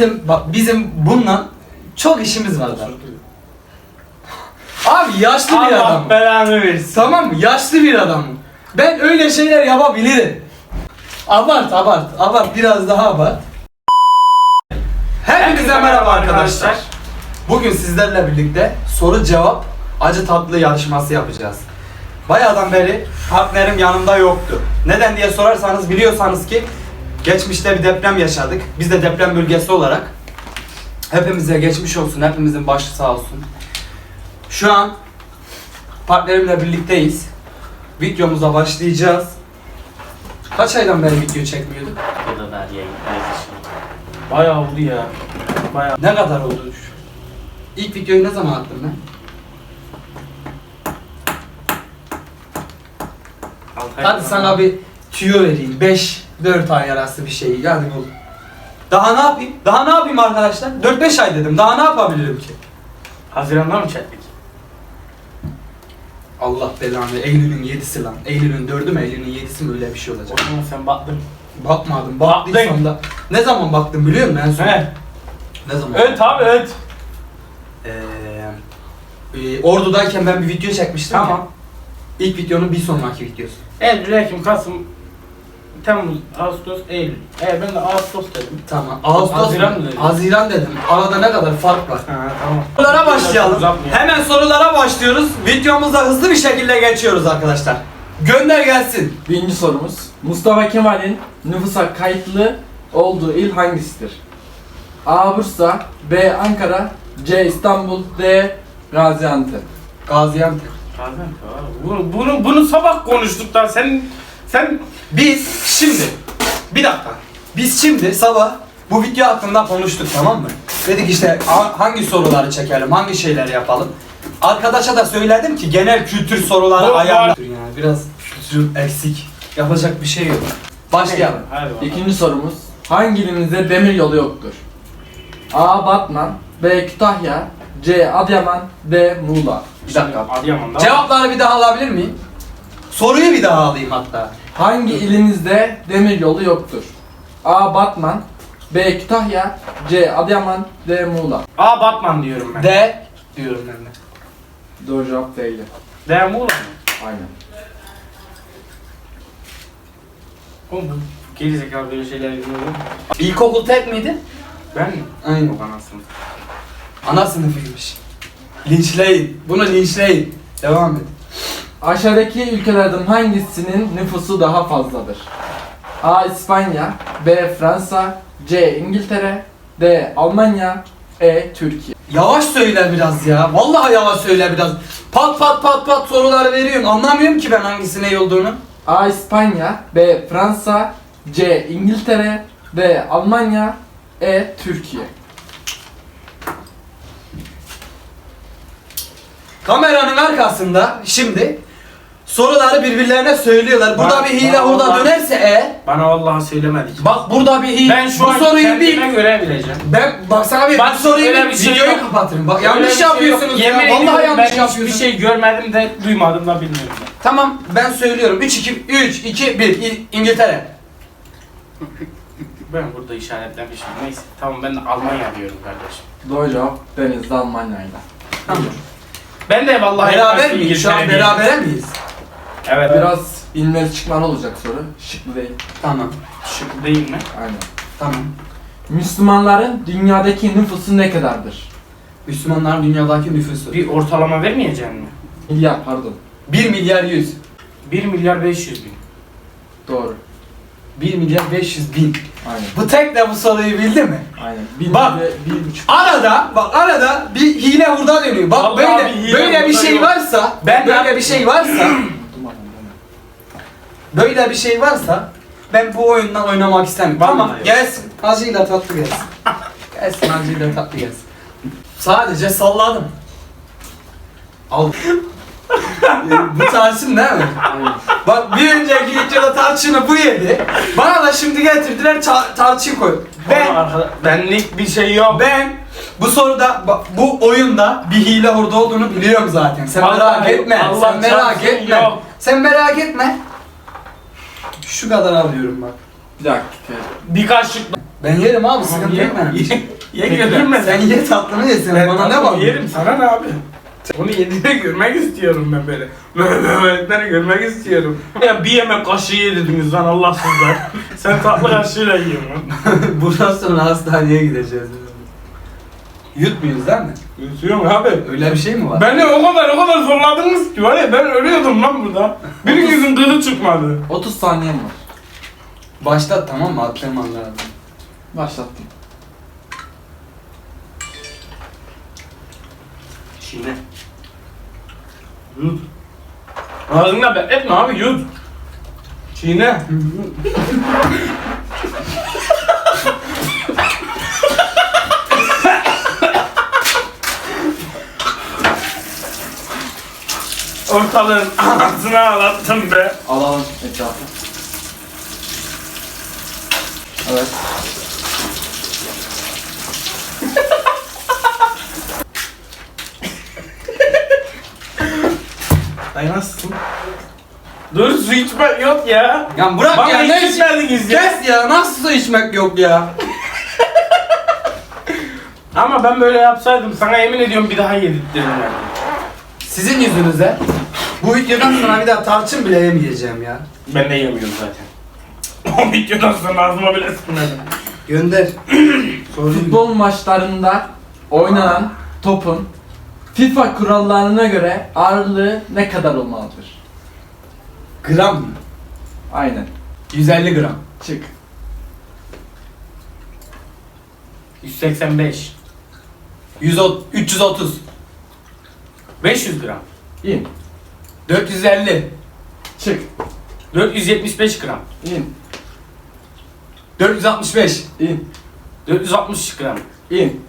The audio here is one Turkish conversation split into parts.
bizim bak bizim bununla çok işimiz var. da. Abi yaşlı bir Allah adam. belanı versin. Tamam mı? Yaşlı bir adamım. Ben öyle şeyler yapabilirim. Abart, abart, abart. Biraz daha abart. Hepinize merhaba arkadaşlar. Bugün sizlerle birlikte soru cevap acı tatlı yarışması yapacağız. Bayağıdan beri partnerim yanımda yoktu. Neden diye sorarsanız biliyorsanız ki geçmişte bir deprem yaşadık. Biz de deprem bölgesi olarak hepimize geçmiş olsun, hepimizin başı sağ olsun. Şu an partnerimle birlikteyiz. Videomuza başlayacağız. Kaç aydan beri video çekmiyorduk? Bu da. Bayağı oldu ya. Bayağı. Ne kadar oldu? İlk videoyu ne zaman attım ben? Altı ay Hadi falan. sana bir tüyo vereyim. 5-4 ay arası bir şey. Yani bul. Daha ne yapayım? Daha ne yapayım arkadaşlar? 4-5 ay dedim. Daha ne yapabilirim ki? Haziran'da mı çektik? Allah belanı. Eylül'ün 7'si lan. Eylül'ün 4'ü mü? Eylül'ün 7'si mi? Öyle bir şey O olacak. zaman sen baktın. Bakmadım. Baktın. Baktıysam da. Ne zaman baktım biliyor musun en son? He. Ne zaman? Evet abi evet. Ee, e, Ordu'dayken ben bir video çekmiştim Tamam. ya. İlk videonun bir sonraki videosu. Eylül, Ekim, Kasım, Temmuz, Ağustos, Eylül. E ben de Ağustos dedim. Tamam. Ağustos Haziran mı dedin? Haziran dedim. Arada ne kadar fark var? Ha tamam. Sorulara başlayalım. Uzatmayalım. Hemen sorulara başlıyoruz. Videomuza hızlı bir şekilde geçiyoruz arkadaşlar. Gönder gelsin. Birinci sorumuz. Mustafa Kemal'in nüfusa kayıtlı olduğu il hangisidir? A. Bursa B. Ankara C. İstanbul D. Gaziantep Gaziantep. Gaziantep abi. Bunu, bunu, bunu sabah konuştuk da sen sen Biz şimdi bir dakika. Biz şimdi sabah bu video hakkında konuştuk tamam mı? Dedik işte ha- hangi soruları çekelim, hangi şeyleri yapalım. Arkadaşa da söyledim ki genel kültür soruları ayarla. Yani biraz kültür eksik. Yapacak bir şey yok. Başlayalım. İkinci sorumuz. Hangi ilimizde demir yolu yoktur? A. Batman B. Kütahya C. Adıyaman D. Muğla Bir dakika. Adıyaman'da. Cevapları bir daha alabilir miyim? Soruyu bir daha alayım hatta. Hangi ilimizde demir yolu yoktur? A. Batman B. Kütahya C. Adıyaman D. Muğla A Batman diyorum ben. D diyorum ben de. Doğru cevap değil. D Muğla mı? Aynen. Oğlum bu gerizekalı böyle şeyler bilmiyorum. İlkokul tek miydi? Ben mi? Aynen. Yok anasını. Ana sınıfıymış. Linçleyin. Bunu linçleyin. Devam et. Aşağıdaki ülkelerden hangisinin nüfusu daha fazladır? A. İspanya B. Fransa C. İngiltere D. Almanya E. Türkiye Yavaş söyle biraz ya. Vallahi yavaş söyle biraz. Pat pat pat pat soruları veriyorsun. Anlamıyorum ki ben hangisine iyi olduğunu. A. İspanya B. Fransa C. İngiltere D. Almanya E. Türkiye Kameranın arkasında şimdi soruları birbirlerine söylüyorlar. Burada Bak, bir hile bak, burada bak. dönerse eğer Bana vallahi söylemedik. bak burada bir hile Ben şu bu an soruyu kendime bil. göre bileceğim. Ben bak sana bir Bak, bu soruyu öyle bil. bir şey Videoyu yok. kapatırım. Bak Öyle yanlış şey yok. yapıyorsunuz ya. Yemin Vallahi ediyorum yanlış ben hiçbir yapıyorsunuz. şey görmedim de duymadım da bilmiyorum. da. Tamam ben söylüyorum. 3 2 3 2 1 İ- İngiltere. Ben burada işaretlemişim. Neyse tamam ben de Almanya diyorum kardeşim. Doğru cevap Denizli Almanya'yla Tamam. Ben de vallahi Beraber miyiz? Şu an İngiltere diyeyim. miyiz? Evet. Biraz inmeli çıkmalı olacak soru şıklı değil Tamam. şık değil mi? Aynen Tamam. Müslümanların dünyadaki nüfusu ne kadardır? Müslümanların dünyadaki nüfusu. Bir ortalama vermeyeceksin mi? Milyar pardon 1 milyar 100. 1 milyar 500 bin. Doğru 1 milyar 500 bin. Aynen Bu tek de bu soruyu bildi mi? aynen bir, Bak. ve bir buçuk Arada bak arada bir hile hurda dönüyor. Bak Vallahi böyle hile böyle bir hurda şey yok. varsa, Ben böyle de- bir şey varsa, böyle bir şey varsa ben bu oyundan oynamak istemiyorum. Vallahi Tamam yok. gelsin. Acıyla tatlı gelsin. gelsin acıyla tatlı gelsin. Sadece salladım. Al. bu tarçın değil mi? Bak bir önceki videoda tarçını bu yedi. Bana da şimdi getirdiler ça- tarçın koy. Ben Ama benlik bir şey yok. ben bu soruda bu oyunda bir hile hurda olduğunu biliyorum zaten. Sen Vallahi merak etme. Allah sen merak çarpsın, etme. yok. Sen merak etme. Şu kadar alıyorum bak. Bir dakika Bir kaşık Ben yerim abi sıkıntı yok benim. Ye, ye götürme Sen ye tatlını yesin Ben bana ne bak? Yerim sana ne abi? Onu yediğini görmek istiyorum ben böyle. Mehmetleri görmek istiyorum. Ya bir yemek kaşığı yedirdiniz lan Allahsızlar. Sen tatlı kaşığıyla yiyorsun. Bundan sonra hastaneye gideceğiz. Yutmuyuz değil mi? Yutuyorum abi. Öyle bir şey mi var? Beni o kadar o kadar zorladınız ki var ya ben ölüyordum lan burada. Birinizin kılı çıkmadı. 30 saniyem var. Başlat tamam mı? Atlaman lazım. Başlattım. Çiğne. Yut. Ağzında bekletme abi yut. Çiğne. Ortalığın anasını ağlattım be. Alalım etrafı. Evet. Ay nasılsın? Dur su içmek yok ya. Ya bırak Bana ya hiç ne iç- içmediniz ya. Kes ya nasıl su içmek yok ya? Ama ben böyle yapsaydım sana yemin ediyorum bir daha yedirttirim yani. Sizin yüzünüze bu videodan sonra bir daha tarçın bile yemeyeceğim ya. Ben de yemiyorum zaten. O videodan sonra ağzıma bile sıkmadım. Gönder. Futbol maçlarında oynanan topun FIFA kurallarına göre ağırlığı ne kadar olmalıdır? Gram mı? Aynen. 150 gram. Çık. 185. 130, 330. 500 gram. İn. 450. Çık. 475 gram. İn. 465. İn. 460 gram. İn.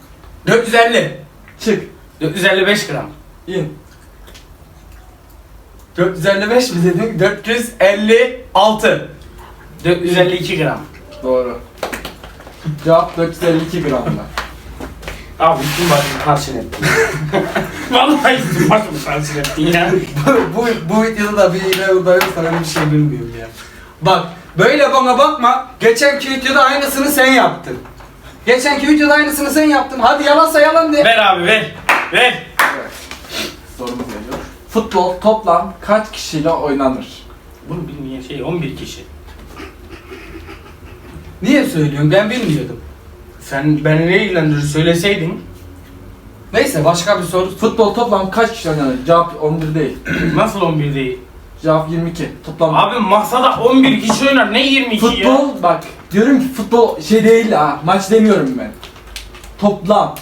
450. Çık. 455 gram. İn. 455 mi dedin? 456. 452 gram. Doğru. Cevap 452 gramda. Abi üstüm başımı karşın ettin. Vallahi üstüm başımı karşın ettin ya. bu, bu videoda da bir ile udayım sana bir şey bilmiyorum ya. Bak böyle bana bakma. Geçenki videoda aynısını sen yaptın. Geçenki videoda aynısını sen yaptın. Hadi yalansa yalan de. Ver abi ver. Ver. Sorumuz geliyor. Futbol toplam kaç kişiyle oynanır? Bunu bilmeyen şey 11 kişi. Niye söylüyorsun? Ben bilmiyordum. Sen beni ne ilgilendirir söyleseydin. Neyse başka bir soru. Futbol toplam kaç kişi oynanır? Cevap 11 değil. Nasıl 11 değil? Cevap 22. Toplam Abi masada 11 kişi oynar ne 22 ya? Futbol bak diyorum ki futbol şey değil ha maç demiyorum ben. Toplam.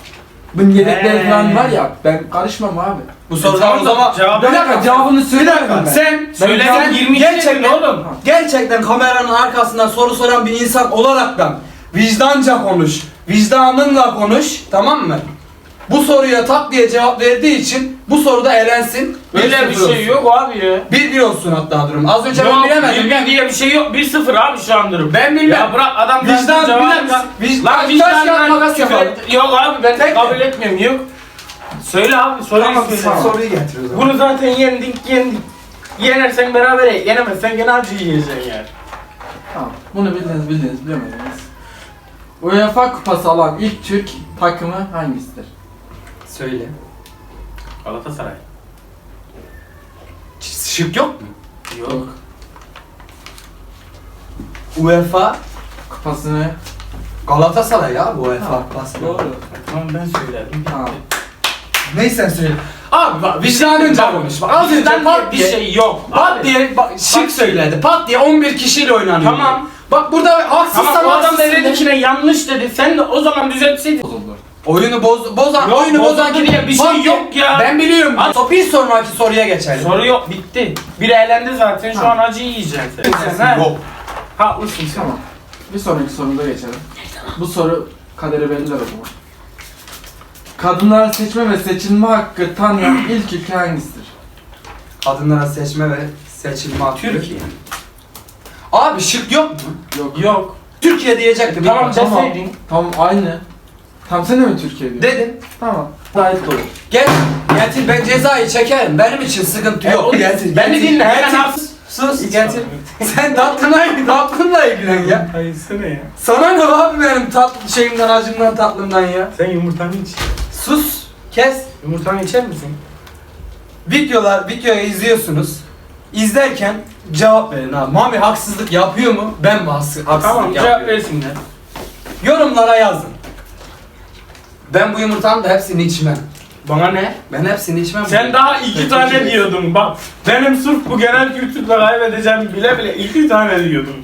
Bunun yedekleri He. falan var ya ben karışmam abi. Bu E sorudan tamam o zaman... cevabı- Bir dakika cevabını söylemedim ben. sen Söylesen Ben- 22 gerçekten dedin oğlum. Gerçekten kameranın arkasından soru soran bir insan olaraktan vicdanca konuş. Vicdanınla konuş. Tamam mı? Bu soruya tak diye cevap verdiği için bu soruda elensin. Öyle bir şey olsun. yok abi ya. Bir bir olsun hatta durum. Az önce ben Yok, bilemedim. bir diye bir şey yok. 1-0 abi şu an durum. Ben bilmem. Ya bırak adam Vicdan ver. misin? Vic- Lan Taş, vicdan kağıt, makas yapalım. Yok abi ben Tek kabul mi? etmiyorum yok. Söyle abi soruyu Tamam, söyle. sen soruyu getir o zaman. Bunu zaten yendik yendik. Yenersen beraber ye. Yenemezsen gene acı yiyeceksin yani. Tamam. Bunu bildiniz bildiniz bilemediniz. UEFA kupası alan ilk Türk takımı hangisidir? Söyle. Galatasaray. Şık yok mu? Yok. UEFA Kupasını Galatasaray ya bu UEFA kupası. Doğru. Tamam ben söylerim. Tamam. Neyse söyle. Abi bak vicdanınca konuş. Bak az önce pat bir diye şey yok. Pat Abi. diye bak, şık söyledi. Pat diye 11 kişiyle oynanıyor. Tamam. Bak burada haksızsan Tamam o adam da dedi de. ki ne yanlış dedi. Sen de o zaman düzeltseydin. Oyunu boz, bozan, Yok, oyunu bozan bozuldu diye bir şey diye- yok ya. Ben biliyorum. At- So, bir sonraki soruya geçelim. Soru yok bitti. Biri eğlendi zaten şu Ha. an acı yiyeceksin sen. sen ha? Yok. Haklısın sen. Tamam. Bir sonraki sorumuza geçelim. Bu soru kaderi belirler o zaman. Kadınlara seçme ve seçilme hakkı tanıyan ilk ülke hangisidir? Kadınlara seçme ve seçilme hakkı. Türkiye. Abi şık yok mu? Yok. Yok. Türkiye diyecektim. Tamam İlk başta. deseydin. Tamam aynı. Tam sen de mi Türkiye diyorsun? Dedim. Tamam. Gayet doğru. Gel. Getir ben cezayı çekerim. Benim için sıkıntı E, yok. o- Getir. Beni getir, dinle hemen getir. Sus getir. Sen tatlına, tatlınla ilgilen ya. Hayır sana ya. Sana ne abi benim tatlı şeyimden, acımdan, tatlımdan ya. Sen yumurtanı iç. Sus, kes. Yumurtanı içer misin? Videolar, videoyu izliyorsunuz. İzlerken cevap verin abi. Mami haksızlık yapıyor mu? Ben mi haksız, haksızlık Tamam cevap yapıyorum? versinler. Yorumlara yazın. Ben bu yumurtanın da hepsini içmem. Bana ne? Ben hepsini içmem. Sen daha iki tane diyordun bak. Benim sırf bu genel kültürle kaybedeceğim bile bile iki tane diyordun.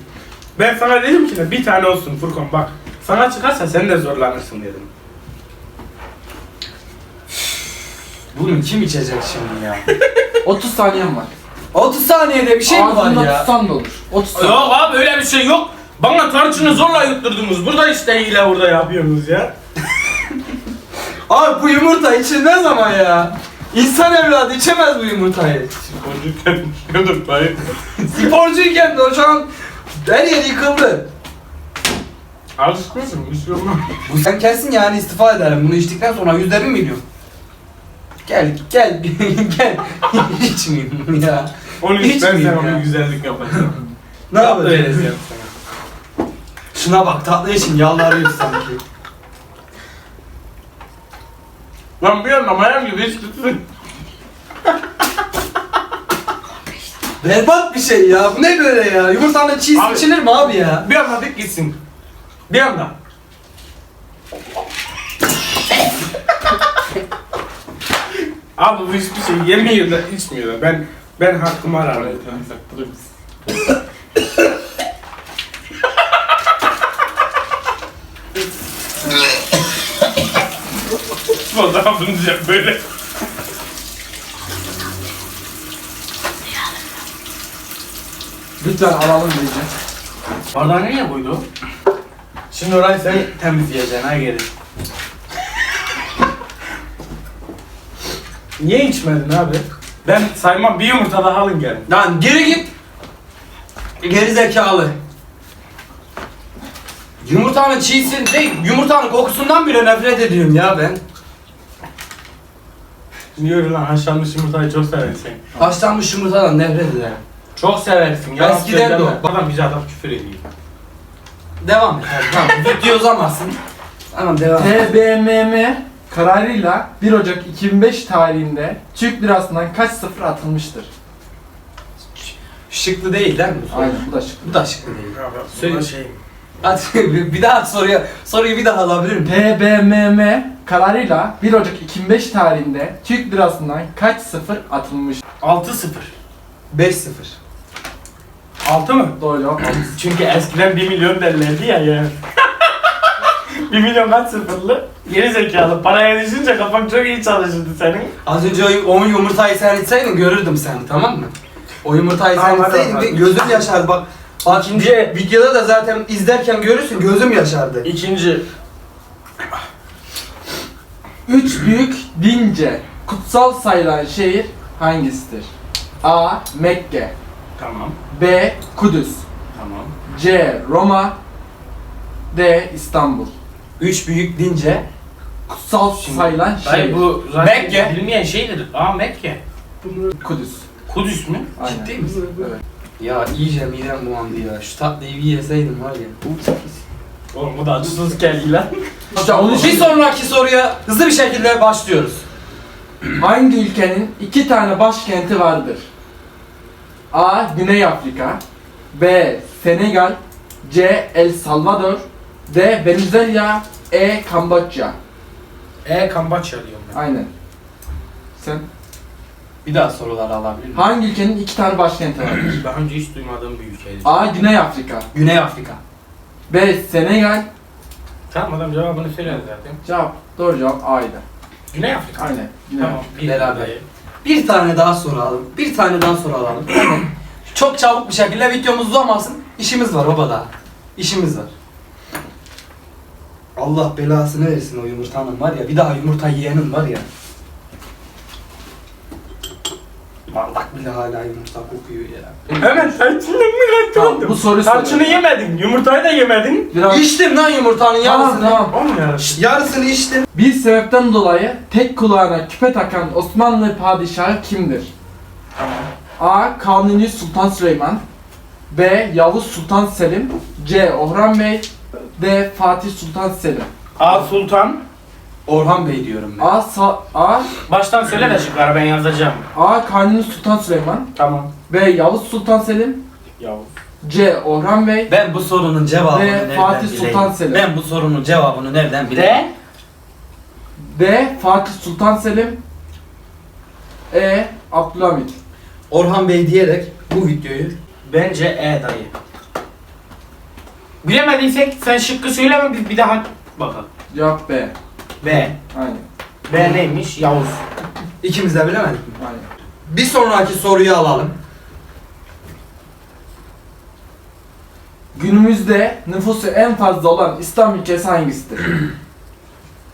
Ben sana dedim ki ne bir tane olsun Furkan bak. Sana çıkarsa sen de zorlanırsın dedim. Bunu kim içecek şimdi ya? 30 saniyem var. 30 saniyede bir şey mi var Ağzında ya? tutsan da olur. 30 saniye. Yok abi öyle bir şey yok. Bana tarçını zorla yutturdunuz. Burada işte hile burada yapıyorsunuz ya. Abi bu yumurta içilmez ama ya. İnsan evladı içemez bu yumurtayı. Sporcuyken düşünüyorduk dayı. Sporcuyken de o şu an her yer yıkıldı. Alışkınsın bir şey olmaz. Bu sen kesin yani istifa ederim. Bunu içtikten sonra yüzde bir milyon. Gel gel gel. İçmeyeyim bunu ya. Onu Hiç hiç ben miyim ya? bir güzellik yapacağım. Ne yapacağız? vereceğim sana. Şuna bak tatlı için yalvarıyor sanki. Lan bir anda mayam gibi hiç tutsun. Berbat bir şey ya. Bu ne böyle ya? Yumurtanın çiğ Abi- içilir mi abi ya? Bir anda dik gitsin. Bir anda. Abi bu hiçbir şey yemiyor da içmiyor da ben ben hakkımı ararım. Fotoğrafınızı yap böyle. Lütfen alalım diyeceğim. Bardağı nereye koydu? Şimdi orayı sen temizleyeceksin ha geri. Niye içmedin abi? Ben saymam bir yumurta daha alın gelin. Lan geri git. Geri zekalı. Yumurtanın çiğsin değil, yumurtanın kokusundan bile nefret ediyorum ya ben. Niye lan haşlanmış yumurtayı çok seversin. Haşlanmış yumurtadan nefret ederim. Çok seversin. yalan Eskiden de söyleme. o. Adam bize adam küfür ediyor. Devam et tamam. Video uzamasın. Tamam devam et. TBMM kararıyla 1 Ocak 2005 tarihinde Türk lirasından kaç sıfır atılmıştır? Şıklı değil değil mi? bu soru? Aynen bu da şık. Bu da şıklı değil. Söyle şey. Hadi bir daha soruya soruyu bir daha alabilir miyim? TBMM kararıyla 1 Ocak 2005 tarihinde Türk lirasından kaç sıfır atılmış? 6-0. 5-0. 6 mı? Doğru cevap. Çünkü eskiden 1 milyon derlerdi ya yani. 1 milyon kaç sıfırlı? Geri zekalı. Paraya düşünce kafam çok iyi çalışırdı senin. Az önce o, o yumurtayı sen içseydin görürdüm seni tamam mı? O yumurtayı sen Tamam, hadi içseydin bakalım. gözüm yaşardı bak. Bak İkinci- videoda da zaten izlerken görürsün gözüm yaşardı. İkinci. Üç büyük dince kutsal sayılan şehir hangisidir? A. Mekke Tamam. B. Kudüs Tamam. C. Roma D. İstanbul Üç büyük dince. Kutsal sayılan şehir Hayır bu zaten Mekke. bilmeyen şeydir. Aa Mekke. Kudüs Kudüs mü? Aynen. Ciddi misin? Evet. Ya iyice midem bulandı ya. Şu tatlıyı bir yeseydim var ya. Oğlum bu da acısız geldi lan. İşte onun Bir için sonraki soruya hızlı bir şekilde başlıyoruz. hangi ülkenin iki tane başkenti vardır? A. Güney Afrika B. Senegal C. El Salvador D. Venezuela E. Kamboçya E Kamboçya diyorum ben. Aynen. Sen Bir daha sorular alabilir miyim? hangi ülkenin iki tane başkenti vardır? Daha önce hiç duymadığım bir ülkeydi. A. Güney Afrika Güney Afrika. B. Senegal Tamam adam cevabını söyledi zaten. Cevap doğru cevap A'ydı. Güney Afrika. Aynen. Güney Tamam. Bir Beraber. Bir tane daha soru alalım. Bir tane daha soru alalım. Çok çabuk bir şekilde videomuz uzamasın. İşimiz var baba daha. İşimiz var. Allah belasını versin o yumurtanın var ya. Bir daha yumurta yiyenin var ya. Bardak bile hala yumurta kokuyor ya. Hemen tarçından mı Tamam, bu soruyu Tarçını soruyorum. yemedin, yumurtayı da yemedin. Biraz... İçtim lan yumurtanın Tamam yarısını. tamam. O mu ya? Şşt, Yarısını içtim. Bir sebepten dolayı tek kulağına küpe takan Osmanlı padişahı kimdir? Tamam. A. Kanuni Sultan Süleyman B. Yavuz Sultan Selim C. Orhan Bey D. Fatih Sultan Selim A Sultan. Orhan Bey diyorum ben. A. Sa- A. Baştan söyle de şıkları ben yazacağım. A. Kanuni Sultan Süleyman Tamam. B. Yavuz Sultan Selim Yavuz. C. Orhan Bey Ben bu sorunun cevabını nereden Fatih bileyim? Sultan Selim. Ben bu sorunun cevabını nereden bileyim? D. D. Fatih Sultan Selim E. Abdülhamit Orhan Bey diyerek bu videoyu Bence E dayı. Bilemediysek sen şıkkı söyleme biz bir daha bakalım. Cevap B B. Aynen B neymiş? Yavuz. ikimiz de bilemedik mi? aynen Bir sonraki soruyu alalım. Günümüzde nüfusu en fazla olan İslam ülkesi hangisidir?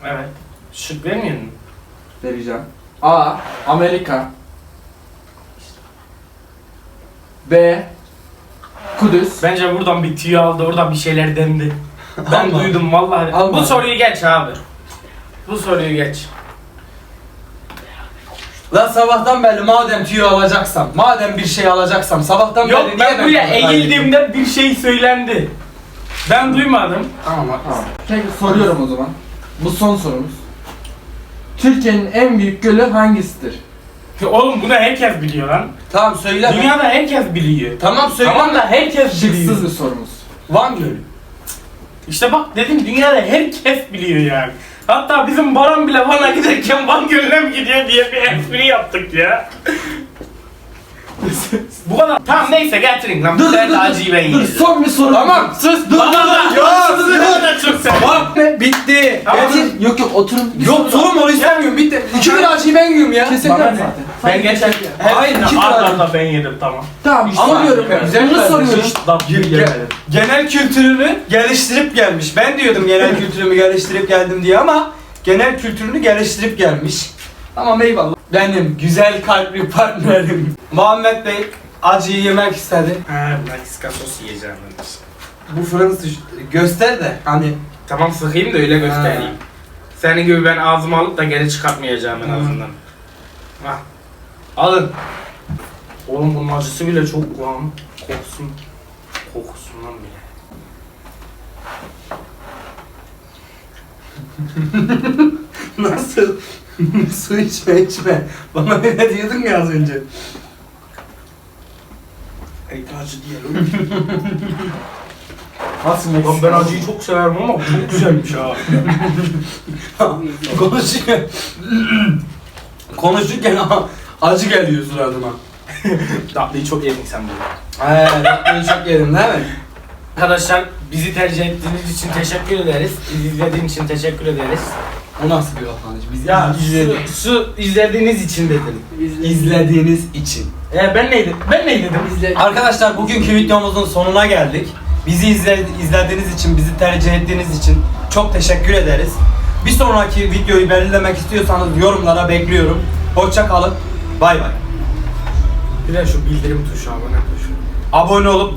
Evet. Şık vermiyor musun? Vereceğim. A. Amerika B. Kudüs Bence buradan bir tüy aldı, oradan bir şeyler dendi. Ben Alma. duydum vallahi. Alma. Bu soruyu geç abi. Bu soruyu geç. Lan sabahtan beri madem tüyo alacaksam, madem bir şey alacaksam sabahtan Yok beri ben niye buraya bunu kaybettim? eğildiğimde bir şey söylendi. Ben duymadım. Tamam haklısın. Tamam. Peki soruyorum o zaman. Bu son sorumuz. Türkiye'nin en büyük gölü hangisidir? Oğlum bunu herkes biliyor lan. Tamam söyle. Dünyada herkes biliyor. Tamam söyle. Tamam da herkes biliyor. Şıksız bir sorumuz. Van Gölü. İşte bak dedim dünyada herkes biliyor yani. Hatta bizim Baran bile Van'a giderken Van Gölü'ne mi gidiyor diye bir espri yaptık ya. Bu kadar. Tamam neyse getirin lan. Dur Bu dur sefer de dur. acıyı ben Dur yedim. son bir soru. Tamam sus. Dur Bana da. dur. Sizi sus. de çok. Bak ne bitti. Getir. Yok yok oturun. Yok soru- sorum onu istemiyorum bitti. İki bir acıyı ben yiyorum ya. Kesin yok ne? zaten. Ben geçen Hayır, iki tane. art arda ben yedim tamam. Tamam soruyorum. tane Güzel yemedim. soruyorum. Genel kültürünü geliştirip gelmiş. Ben diyordum genel kültürümü geliştirip geldim diye ama genel kültürünü geliştirip gelmiş. Tamam eyvallah. Benim güzel kalpli partnerim Muhammed Bey acıyı yemek istedi. Ha, Meksika sosu yiyeceğim ben. Bu Fransız göster de hani Tamam sıkayım da öyle göstereyim. Senin gibi ben ağzıma alıp da geri çıkartmayacağım en azından. Hah. Alın. Oğlum bunun acısı bile çok lan. Kokusun. Kokusundan bile. nasıl su içme içme. Bana öyle diyordun ya az önce. Ey acı diyelim. Nasıl Lan ben acıyı çok severim ama bu çok güzelmiş ha. Konuşuyor. Konuşurken acı geliyor suratıma. Tatlıyı çok yedin sen bunu. Eee ben çok yedim değil mi? Arkadaşlar bizi tercih ettiğiniz için teşekkür ederiz. Bizi izlediğiniz için teşekkür ederiz. O nasıl bir kapanış? Biz Ya izledik. şu, şu izlediğiniz için dedim. İzlediğiniz için. E ben neydim? Ben neydim? İzle- Arkadaşlar bugünkü videomuzun sonuna geldik. Bizi izle, izlediğiniz için, bizi tercih ettiğiniz için çok teşekkür ederiz. Bir sonraki videoyu belirlemek istiyorsanız yorumlara bekliyorum. Hoşça kalın. Bay bay. Bir de şu bildirim tuşu abone tuşu. Abone olup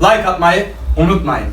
like atmayı unutmayın.